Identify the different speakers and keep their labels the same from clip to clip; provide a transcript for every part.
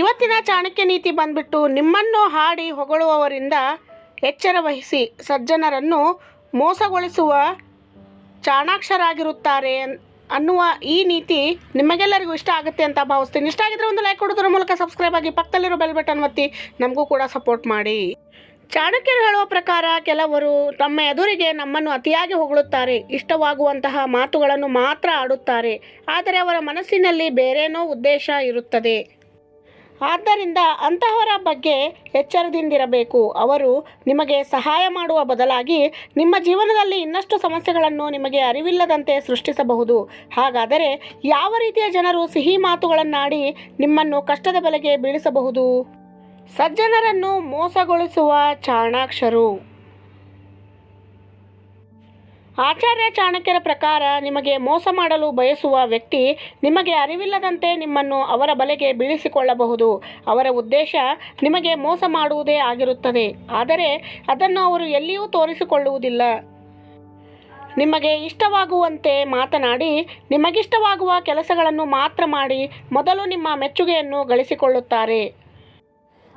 Speaker 1: ಇವತ್ತಿನ ಚಾಣಕ್ಯ ನೀತಿ ಬಂದ್ಬಿಟ್ಟು ನಿಮ್ಮನ್ನು ಹಾಡಿ ಹೊಗಳುವವರಿಂದ ಎಚ್ಚರ ವಹಿಸಿ ಸಜ್ಜನರನ್ನು ಮೋಸಗೊಳಿಸುವ ಚಾಣಾಕ್ಷರಾಗಿರುತ್ತಾರೆ ಅನ್- ಅನ್ನುವ ಈ ನೀತಿ ನಿಮಗೆಲ್ಲರಿಗೂ ಇಷ್ಟ ಆಗುತ್ತೆ ಅಂತ ಭಾವಿಸ್ತೀನಿ. ಇಷ್ಟ ಆಗಿದ್ರೆ ಒಂದು ಲೈಕ್ ಕೊಡೋದ್ರ ಮೂಲಕ ಸಬ್ಸ್ಕ್ರೈಬ್ ಆಗಿ ಪಕ್ಕದಲ್ಲಿರೋ ಬೆಲ್ ಬಟನ್ ಒತ್ತಿ, ನಮಗೂ ಕೂಡ ಸಪೋರ್ಟ್ ಮಾಡಿ. ಚಾಣಕ್ಯರು ಹೇಳುವ ಪ್ರಕಾರ ಕೆಲವರು ತಮ್ಮ ಎದುರಿಗೆ ನಮ್ಮನ್ನು ಅತಿಯಾಗಿ ಹೊಗಳುತ್ತಾರೆ, ಇಷ್ಟವಾಗುವಂತಹ ಮಾತುಗಳನ್ನು ಮಾತ್ರ ಆಡುತ್ತಾರೆ, ಆದರೆ ಅವರ ಮನಸ್ಸಿನಲ್ಲಿ ಬೇರೇನೋ ಉದ್ದೇಶ ಇರುತ್ತದೆ. ಆದ್ದರಿಂದ ಅಂತಹವರ ಬಗ್ಗೆ ಎಚ್ಚರದಿಂದಿರಬೇಕು. ಅವರು ನಿಮಗೆ ಸಹಾಯ ಮಾಡುವ ಬದಲಾಗಿ ನಿಮ್ಮ ಜೀವನದಲ್ಲಿ ಇನ್ನಷ್ಟು ಸಮಸ್ಯೆಗಳನ್ನು ನಿಮಗೆ ಅರಿವಿಲ್ಲದಂತೆ ಸೃಷ್ಟಿಸಬಹುದು. ಹಾಗಾದರೆ ಯಾವ ರೀತಿಯ ಜನರು ಸಿಹಿ ಮಾತುಗಳನ್ನಾಡಿ ನಿಮ್ಮನ್ನು ಕಷ್ಟದ ಬೆಲೆಗೆ ಬೀಳಿಸಬಹುದು? ಸಜ್ಜನರನ್ನು ಮೋಸಗೊಳಿಸುವ ಚಾಣಾಕ್ಷರು. ಆಚಾರ್ಯ ಚಾಣಕ್ಯರ ಪ್ರಕಾರ ನಿಮಗೆ ಮೋಸ ಮಾಡಲು ಬಯಸುವ ವ್ಯಕ್ತಿ ನಿಮಗೆ ಅರಿವಿಲ್ಲದಂತೆ ನಿಮ್ಮನ್ನು ಅವರ ಬಲೆಗೆ ಬೀಳಿಸಿಕೊಳ್ಳಬಹುದು. ಅವರ ಉದ್ದೇಶ ನಿಮಗೆ ಮೋಸ ಮಾಡುವುದೇ ಆಗಿರುತ್ತದೆ. ಆದರೆ ಅದನ್ನು ಅವರು ಎಲ್ಲಿಯೂ ತೋರಿಸಿಕೊಳ್ಳುವುದಿಲ್ಲ. ನಿಮಗೆ ಇಷ್ಟವಾಗುವಂತೆ ಮಾತನಾಡಿ, ನಿಮಗಿಷ್ಟವಾಗುವ ಕೆಲಸಗಳನ್ನು ಮಾತ್ರ ಮಾಡಿ, ಮೊದಲು ನಿಮ್ಮ ಮೆಚ್ಚುಗೆಯನ್ನು ಗಳಿಸಿಕೊಳ್ಳುತ್ತಾರೆ.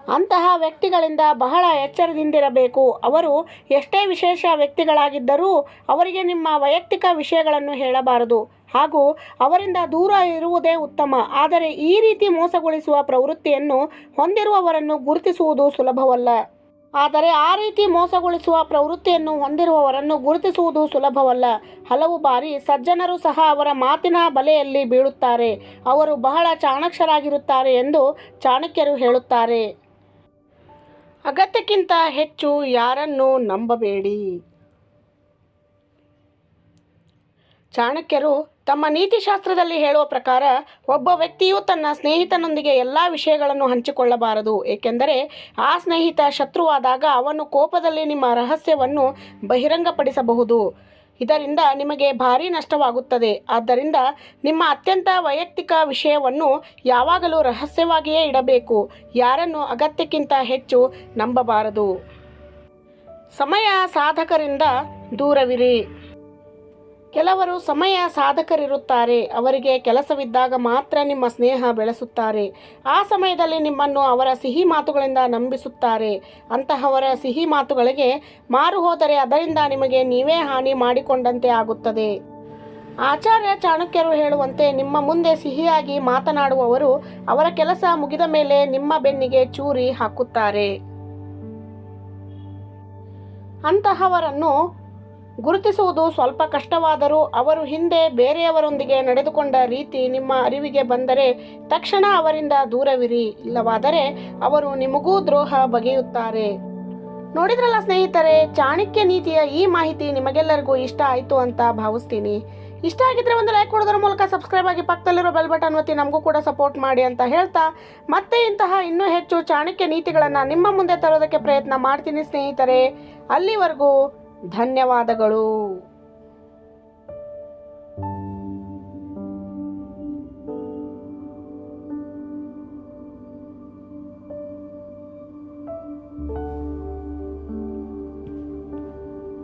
Speaker 1: ಅಂತಹ ವ್ಯಕ್ತಿಗಳಿಂದ ಬಹಳ ಎಚ್ಚರದಿಂದಿರಬೇಕು. ಅವರು ಎಷ್ಟೇ ವಿಶೇಷ ವ್ಯಕ್ತಿಗಳಾಗಿದ್ದರೂ ಅವರಿಗೆ ನಿಮ್ಮ ವೈಯಕ್ತಿಕ ವಿಷಯಗಳನ್ನು ಹೇಳಬಾರದು. ಹಾಗೂ ಅವರಿಂದ ದೂರ ಇರುವುದೇ ಉತ್ತಮ. ಆದರೆ ಈ ರೀತಿ ಮೋಸಗೊಳಿಸುವ ಪ್ರವೃತ್ತಿಯನ್ನು ಹೊಂದಿರುವವರನ್ನು ಗುರುತಿಸುವುದು ಸುಲಭವಲ್ಲ. ಆದರೆ ಆ ರೀತಿ ಮೋಸಗೊಳಿಸುವ ಪ್ರವೃತ್ತಿಯನ್ನು ಹೊಂದಿರುವವರನ್ನು ಗುರುತಿಸುವುದು ಸುಲಭವಲ್ಲ. ಹಲವು ಬಾರಿ ಸಜ್ಜನರು ಸಹ ಅವರ ಮಾತಿನ ಬಲೆಯಲ್ಲಿ ಬೀಳುತ್ತಾರೆ. ಅವರು ಬಹಳ ಚಾಣಕ್ಷರಾಗಿರುತ್ತಾರೆ ಎಂದು ಚಾಣಕ್ಯರು ಹೇಳುತ್ತಾರೆ. ಅಗತ್ಯಕ್ಕಿಂತ ಹೆಚ್ಚು ಯಾರನ್ನು ನಂಬಬೇಡಿ. ಚಾಣಕ್ಯರು ತಮ್ಮ ನೀತಿಶಾಸ್ತ್ರದಲ್ಲಿ ಹೇಳುವ ಪ್ರಕಾರ ಒಬ್ಬ ವ್ಯಕ್ತಿಯು ತನ್ನ ಸ್ನೇಹಿತನೊಂದಿಗೆ ಎಲ್ಲ ವಿಷಯಗಳನ್ನು ಹಂಚಿಕೊಳ್ಳಬಾರದು. ಏಕೆಂದರೆ ಆ ಸ್ನೇಹಿತ ಶತ್ರುವಾದಾಗ ಅವನು ಕೋಪದಲ್ಲಿ ನಿಮ್ಮ ರಹಸ್ಯವನ್ನು ಬಹಿರಂಗಪಡಿಸಬಹುದು. ಇದರಿಂದ ನಿಮಗೆ ಭಾರಿ ನಷ್ಟವಾಗುತ್ತದೆ. ಆದ್ದರಿಂದ ನಿಮ್ಮ ಅತ್ಯಂತ ವೈಯಕ್ತಿಕ ವಿಷಯವನ್ನು ಯಾವಾಗಲೂ ರಹಸ್ಯವಾಗಿಯೇ ಇಡಬೇಕು. ಯಾರನ್ನು ಅಗತ್ಯಕ್ಕಿಂತ ಹೆಚ್ಚು ನಂಬಬಾರದು. ಸಮಯ ಸಾಧಕರಿಂದ ದೂರವಿರಿ. ಕೆಲವರು ಸಮಯ ಸಾಧಕರಿರುತ್ತಾರೆ. ಅವರಿಗೆ ಕೆಲಸವಿದ್ದಾಗ ಮಾತ್ರ ನಿಮ್ಮ ಸ್ನೇಹ ಬೆಳೆಸುತ್ತಾರೆ. ಆ ಸಮಯದಲ್ಲಿ ನಿಮ್ಮನ್ನು ಅವರ ಸಿಹಿ ಮಾತುಗಳಿಂದ ನಂಬಿಸುತ್ತಾರೆ. ಅಂತಹವರ ಸಿಹಿ ಮಾತುಗಳಿಗೆ ಮಾರು ಹೋದರೆ ಅದರಿಂದ ನಿಮಗೆ ನೀವೇ ಹಾನಿ ಮಾಡಿಕೊಂಡಂತೆ ಆಗುತ್ತದೆ. ಆಚಾರ್ಯ ಚಾಣಕ್ಯರು ಹೇಳುವಂತೆ ನಿಮ್ಮ ಮುಂದೆ ಸಿಹಿಯಾಗಿ ಮಾತನಾಡುವವರು ಅವರ ಕೆಲಸ ಮುಗಿದ ಮೇಲೆ ನಿಮ್ಮ ಬೆನ್ನಿಗೆ ಚೂರಿ ಹಾಕುತ್ತಾರೆ. ಅಂತಹವರನ್ನು ಗುರುತಿಸುವುದು ಸ್ವಲ್ಪ ಕಷ್ಟವಾದರೂ ಅವರು ಹಿಂದೆ ಬೇರೆಯವರೊಂದಿಗೆ ನಡೆದುಕೊಂಡ ರೀತಿ ನಿಮ್ಮ ಅರಿವಿಗೆ ಬಂದರೆ ತಕ್ಷಣ ಅವರಿಂದ ದೂರವಿರಿ. ಇಲ್ಲವಾದರೆ ಅವರು ನಿಮಗೂ ದ್ರೋಹ ಬಗೆಯುತ್ತಾರೆ. ನೋಡಿದ್ರಲ್ಲ ಸ್ನೇಹಿತರೆ, ಚಾಣಕ್ಯ ನೀತಿಯ ಈ ಮಾಹಿತಿ ನಿಮಗೆಲ್ಲರಿಗೂ ಇಷ್ಟ ಆಯಿತು ಅಂತ ಭಾವಿಸ್ತೀನಿ. ಇಷ್ಟ ಆಗಿದ್ರೆ ಒಂದು ಲೈಕ್ ಕೊಡೋದ್ರ ಮೂಲಕ ಸಬ್ಸ್ಕ್ರೈಬ್ ಆಗಿ ಪಕ್ಕದಲ್ಲಿರೋ ಬೆಲ್ ಬಟನ್ ಒತ್ತಿ ನಮಗೂ ಕೂಡ ಸಪೋರ್ಟ್ ಮಾಡಿ ಅಂತ ಹೇಳ್ತಾ, ಮತ್ತೆ ಇಂತಹ ಇನ್ನೂ ಹೆಚ್ಚು ಚಾಣಕ್ಯ ನೀತಿಗಳನ್ನು ನಿಮ್ಮ ಮುಂದೆ ತರೋದಕ್ಕೆ ಪ್ರಯತ್ನ ಮಾಡ್ತೀನಿ ಸ್ನೇಹಿತರೆ. ಅಲ್ಲಿವರೆಗೂ ಧನ್ಯವಾದಗಳು.